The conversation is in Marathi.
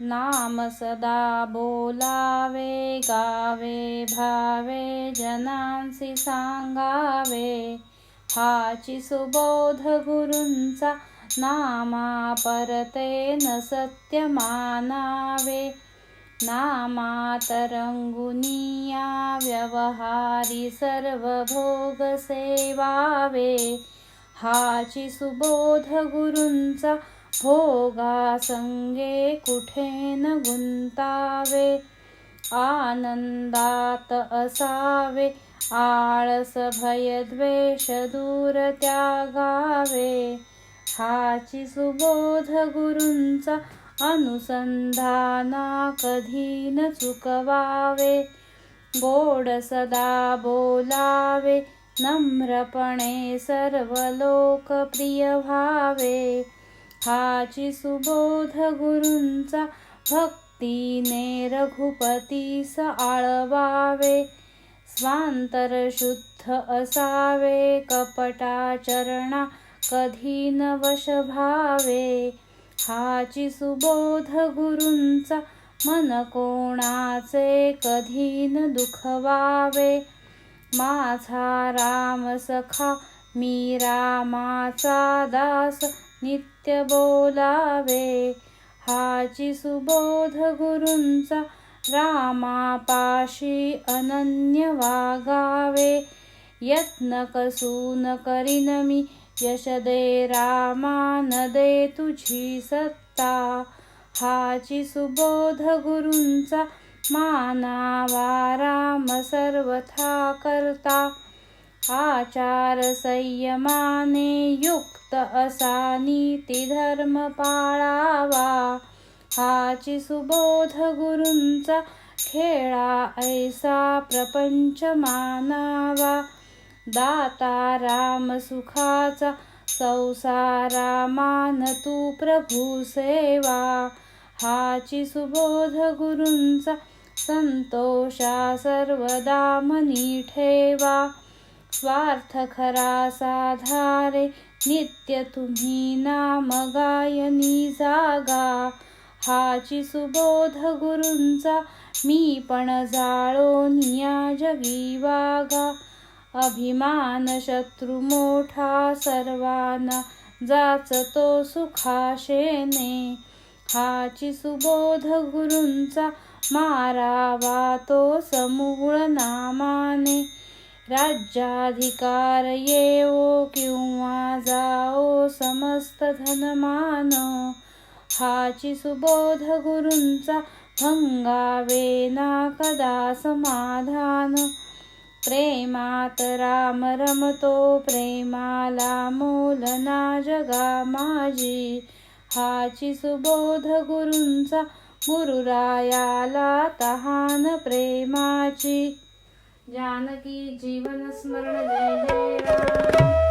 नाम सदा बोलावे गावे भावे जनांसी सांगावे. हाची सुबोध गुरूंचा नामा परते न सत्य मानावे. नामा तरंगुनिया व्यवहारी सर्व भोग सेवावे. हाची सुबोध गुरूंचा भोगा संगे कुठे न गुंतावे आनंदात असावे आळस भय द्वेष दूर त्यागावे. हाची सुबोध गुरूंचा अनुसंधाना कधी न चुकवावे. गोड सदा बोलावे नम्रपणे सर्व लोक प्रिय व्हावे. हाची सुबोध गुरूंचा भक्तीने रघुपतीस आळवावे स्वांतर शुद्ध असावे कपटाचरणा कधी न वश भावे. हाची सुबोध गुरूंचा मन कोणाचे कधी न दुखवावे. माझा राम सखा मी रामाचा दास नित्य बोलावे. हाची सुबोध गुरूंचा रामापाशी अनन्य वागावे. यत्न कसून करीन मी यश दे रामा न दे तुझी सत्ता. हाची सुबोध गुरूंचा मानावा राम सर्वथा करता. आचार संयमाने युक्त असा नीती धर्म पाळावा. हाची सुबोध गुरूंचा खेळा ऐसा प्रपंच मानावा. दाता राम सुखाचा संसारा मान तू प्रभू सेवा. हाची सुबोध गुरूंचा संतोषा सर्वदा मनी ठेवा. स्वार्थ खरा साधारे नित्य तुम्ही नाम गायनी जागा हाची सुबोध गुरूंचा मी पण जाळो निया जगी वागा. अभिमान शत्रू मोठा सर्वांना जाचतो सुखाशेने. हाची सुबोध गुरूंचा मारावा तो समूळ नामाने. राज्याधिकार येवो किंवा जाओ समस्त धनमान. हाची सुबोध गुरूंचा भंगावे ना कदा समाधान. प्रेमात राम रमतो प्रेमाला मोलना जगा माझी हाची सुबोध गुरूंचा गुरुरायाला तहान प्रेमाची. जानकी जीवन स्मरण जय जय राम।